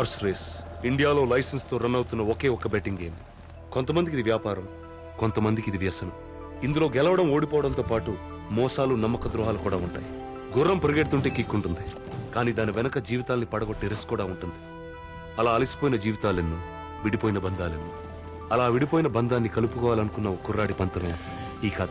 Horse race. ఇండియాలో లైసెన్స్తో run అవుతున్న ఒకే ఒక్క బెట్టింగ్ గేమ్. కొంతమందికి ఇది వ్యాపారం కొంతమందికి ఇది వ్యసనం. ఇందులో గెలవడం ఓడిపోవడంతో పాటు మోసాలు నమ్మక ద్రోహాలు కూడా ఉంటాయి. గుర్రం పరిగెడుతుంటే కిక్కుంటుంది కానీ దాని వెనక జీవితాల్ని పడగొట్టే రిస్క్ కూడా ఉంటుంది. అలా అలసిపోయిన జీవితాలెన్నో విడిపోయిన బంధాలెన్నో. అలా విడిపోయిన బంధాన్ని కలుపుకోవాలనుకున్న ఒక కుర్రాడి పంతమే ఈ కథ.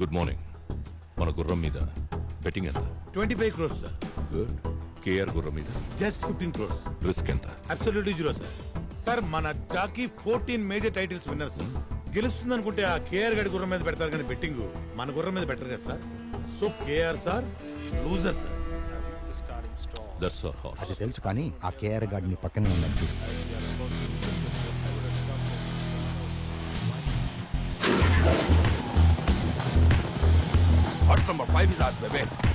Good morning. మన గుర్రం మీద బెట్టింగ్ ఎంత? Twenty five crores sir. Good. KR గుర్రం మీద? Just fifteen crores. రిస్క్ ఎంత? Absolutely zero sir. సార్ మన jockey fourteen major titles winner sir. గెలుస్తుంది అనుకుంటే ఆ కేఆర్ గడి గుర్రం మీద పెడతారు కానీ బెట్టింగ్ మన గుర్రం మీద పెట్టరు కదా sir. So KR sir loser sir. That's our horse అది తెలుసు కానీ ఆ కేఆర్ గార్డ్ని పక్కనే ఉన్నట్టు. Number five is ours, baby.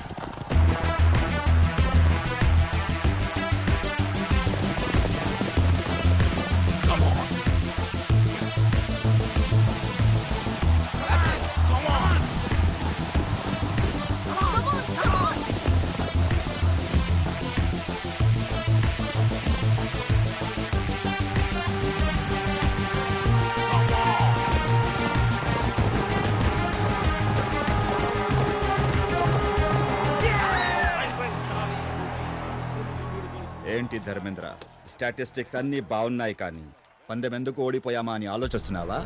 Dharmendra statistics అన్నీ బాగున్నాయి కానీ పందెం ఎందుకు ఓడిపోయామా అని ఆలోచిస్తున్నావా?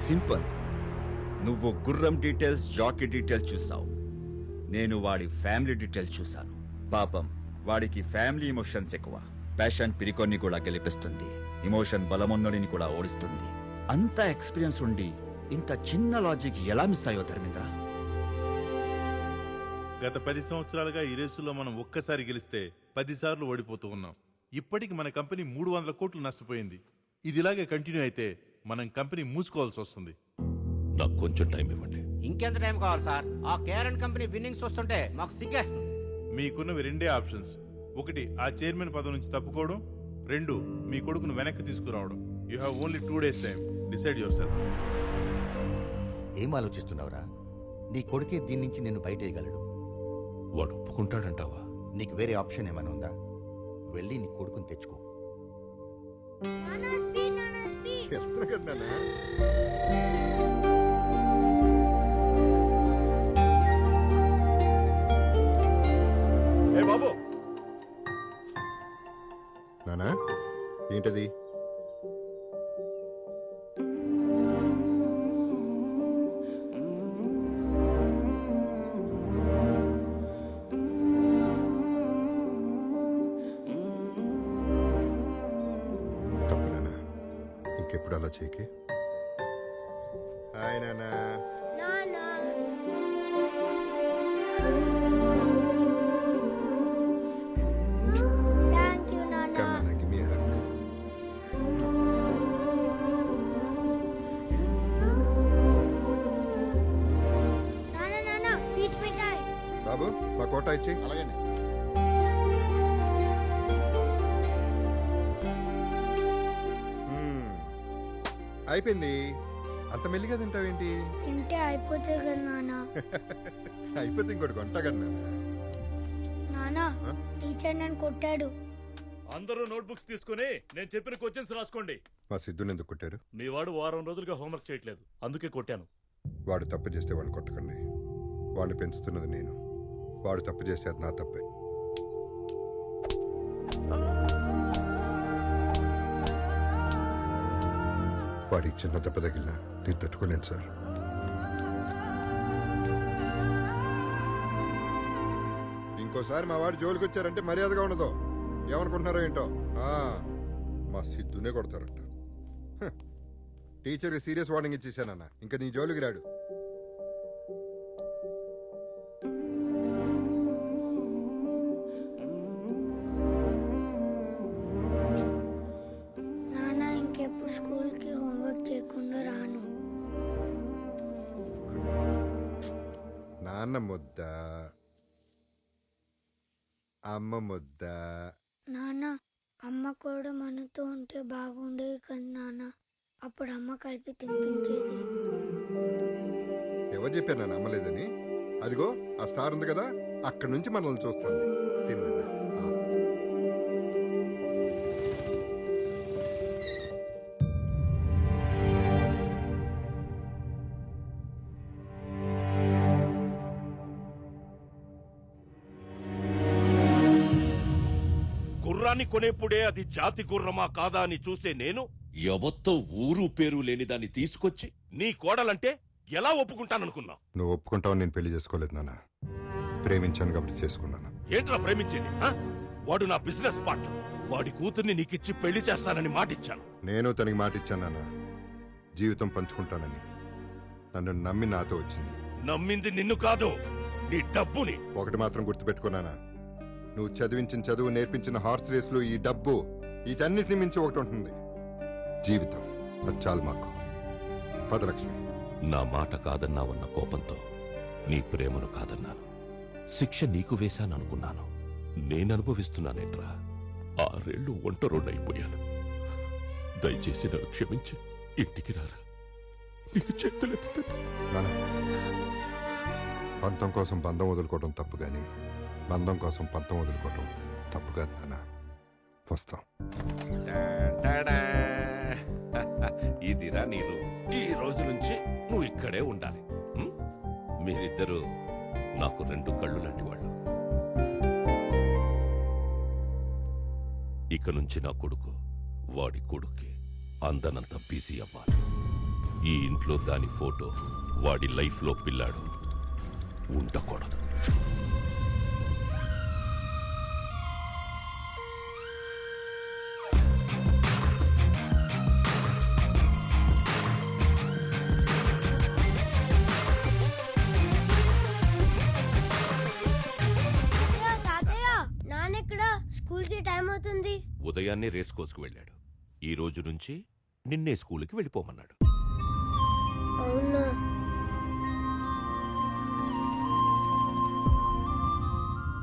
సింపుల్. నువ్వు గుర్రం డీటెయిల్స్ జాకీ డీటెయిల్స్ చూసావు. నేను వాడి ఫ్యామిలీ డీటెయిల్స్ చూశాను. పాపం వాడికి ఫ్యామిలీ ఎమోషన్స్ ఎక్కువ. ప్యాషన్ పిరికొన్ని కూడా గెలిపిస్తుంది. ఎమోషన్ బలమున్నడిని కూడా ఓడిస్తుంది. అంత ఎక్స్పీరియన్స్ ఉండి ఇంత చిన్న లాజిక్ ఎలా మిస్ అయ్యో ధర్మేంద్ర? గత పది సంవత్సరాలుగా ఈ రేసులో మనం ఒక్కసారి గెలిస్తే పదిసార్లు ఓడిపోతూ ఉన్నాం. ఇప్పటికి మన కంపెనీ మూడు వందల కోట్లు నష్టపోయింది. ఇది ఇలాగే కంటిన్యూ అయితే మనం కంపెనీ మూసుకోవాల్సి వస్తుంది. నాకు కొంచెం టైం ఇవ్వండి. ఇంకెంత టైం కావాలి సార్? ఆ కేరన్ కంపెనీ విన్నింగ్స్ వస్తుంటే మాకు సిగ్గేస్తుంది. మీకున్నవి రెండే ఆప్షన్స్. ఒకటి ఆ చైర్మన్ పదవి నుంచి తప్పుకోవడం. రెండు మీ కొడుకును వెనక్కి తీసుకురావడం. You have only two days time. Decide yourself. ఏం ఆలోచిస్తున్నావురా? నీ కొడుకే దీని నుంచి నిన్ను బయటేయగలడు. వాడు ఒప్పుకుంటాడంటావా? నీకు వేరే ఆప్షన్ ఏమైనా ఉందా? వెళ్ళి నీ కొడుకుని తెచ్చుకో. ఏ బాబు! నానా ఏంటది? పీచ్ మిఠాయి బాబు మా కోట ఇచ్చి అలాగే అయిపోయింది. అంత మెల్లిగా తింటావేంటి? తింటే అయిపోతుంది కదా నాన్న. అయిపోతే ఇంకోటి కొంటా కదా నాన్న. నాన్న టీచర్ నన్ను కొట్టాడు. అందరూ నోట్బుక్స్ తీసుకుని నేను చెప్పిన క్వశ్చన్స్ రాసుకోండి. మా సిద్ధుని ఎందుకు కొట్టారు? మీ వాడు వారం రోజులుగా హోంవర్క్ చేయట్లేదు. అందుకే కొట్టాను. వాడు తప్పు చేస్తే వాడిని కొట్టకండి. వాడిని పెంచుతున్నది నేను. వాడు తప్పు చేస్తే అది నా తప్పే. వాడికి చిన్న దెబ్బ తగిలినా నేను తట్టుకోలేను సార్. ఇంకోసారి మా వాడు జోలికి వచ్చారంటే మర్యాదగా ఉండదు. ఏమనుకుంటున్నారో ఏంటో? మా సిద్ధునే కొడతారంట. హ. టీచర్కి సీరియస్ వార్నింగ్ ఇచ్చేసానన్న ఇంకా నీ జోలికి రాడు. ముద్ద. అమ్మ ముద్ద. నాన్న అమ్మ కూడా మనతో ఉంటే బాగుండేది కదా నాన్న. అప్పుడు అమ్మ కలిపి తినిపించేది. ఎవరు చెప్పారు నన్ను అమ్మలేదని అదిగో ఆ స్టార్ ఉంది కదా అక్కడి నుంచి మనల్ని చూస్తుంది. తిన్నాను గుర్రాన్ని కొనేప్పుడే అది జాతి గుర్రమా కాదా అని చూసే నేను ఎవత్తో ఊరు పేరు లేని దాన్ని తీసుకొచ్చి నీ కోడలంటే ఎలా ఒప్పుకుంటాననుకున్నా నువ్వు ఒప్పుకుంటావు నేను పెళ్ళి చేసుకోలేదు నాన్న. ప్రేమించాను కాబట్టి చేసుకున్నాను. ఏంట్రా ప్రేమించేది ఆ? వాడు నా బిజినెస్ పార్ట్నర్. వాడి కూతుర్ని నీకిచ్చి పెళ్ళి చేస్తానని మాటిచ్చాను. నేను తనకి మాట ఇచ్చాను నాన్న. జీవితం పంచుకుంటానని. నన్ను నమ్మి నాతో వచ్చింది. నమ్మింది నిన్ను కాదు నీ డబ్బుని. ఒకటి మాత్రం గుర్తుపెట్టుకున్నానా నువ్వు చదివించిన చదువు నేర్పించిన హార్స్ రేసులు ఈ డబ్బు వీటన్నిటిని మించి ఒకటి ఉంటుంది. జీవితం అది చాలు మాకు. పదలక్ష్మి. నా మాట కాదన్నావన్న కోపంతో నీ ప్రేమను కాదన్నాను. శిక్ష నీకు వేశాననుకున్నాను. నేను అనుభవిస్తున్నానేంట్రా ఆరేళ్ళు ఒంటరోడైపోయాను. దయచేసి నన్ను క్షమించి ఇంటికి రారా. నీకు చేతులెత్తుతాను. పంతం కోసం బంధం వదులుకోవడం తప్పు కానీ బంధం కోసం పంతం వదులుకోవడం తప్పు కాదు నాన్న. వస్తాం. ఇదిరా నీరు ఈ రోజు నుంచి నువ్వు ఇక్కడే ఉండాలి. ఉం? మీరిద్దరూ నాకు రెండు కళ్ళు లాంటి వాళ్ళు. ఇక నుంచి నా కొడుకు వాడి కొడుక్కి అందనంత బిజీ అవ్వాలి. ఈ ఇంట్లో దాని ఫోటో వాడి లైఫ్లో పిల్లాడు. ఉండకూడదు. స్కూల్కి టైం అవుతుంది. ఉదయాన్నే రేస్ కోసుకు వెళ్ళాడు. ఈ రోజు నుంచి నిన్నే స్కూల్కి వెళ్ళిపోమన్నాడు. అవునా?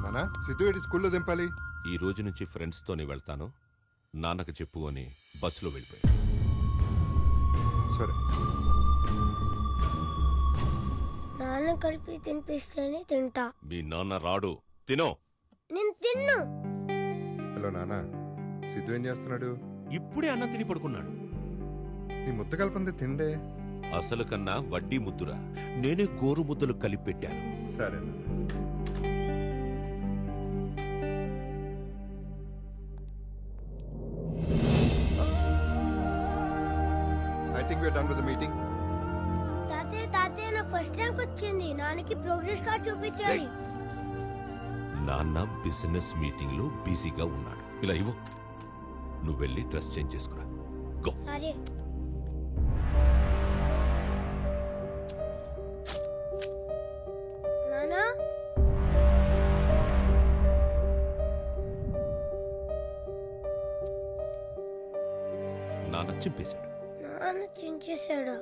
నాన్న సిద్ధు ఏంటి స్కూల్లో దింపాలి? ఈ రోజు నుంచి ఫ్రెండ్స్తోనే వెళ్తాను. నాన్నకు చెప్పు అని బస్సులో వెళ్ళిపోయాడు. సరే. నాన్న కలిపి తినిపిస్తేనే తింటా. మీ నాన్న రాడు. తినో. నేను తిన్ను. హలో నాన్న సిద్ధు ఏం చేస్తున్నాడు? ఇప్పుడే అన్నం తిని పడుకున్నాడు. నీ ముద్ద కలపంది తిండే. అసలు కన్నా వడ్డీ ముద్దురా. నేనే గోరు ముద్దలు కలిపి పెట్టాను. సరే నాన్న. I think we're done with the meeting తాతయ్య తాతయ్య నాకు ఫస్ట్ ర్యాంక్ వచ్చింది. నాన్నకి ప్రోగ్రెస్ కార్డ్ చూపించాలి. నాన్న బిజినెస్ మీటింగ్లో బిజీగా ఉన్నాడు. ఇలా ఇవ్వు. నువ్వు వెళ్ళి డ్రెస్ చేంజ్ చేసుకురా. గో. సరే. నానా నాన్న చింపేశాడు. నాన్న చించేశాడా.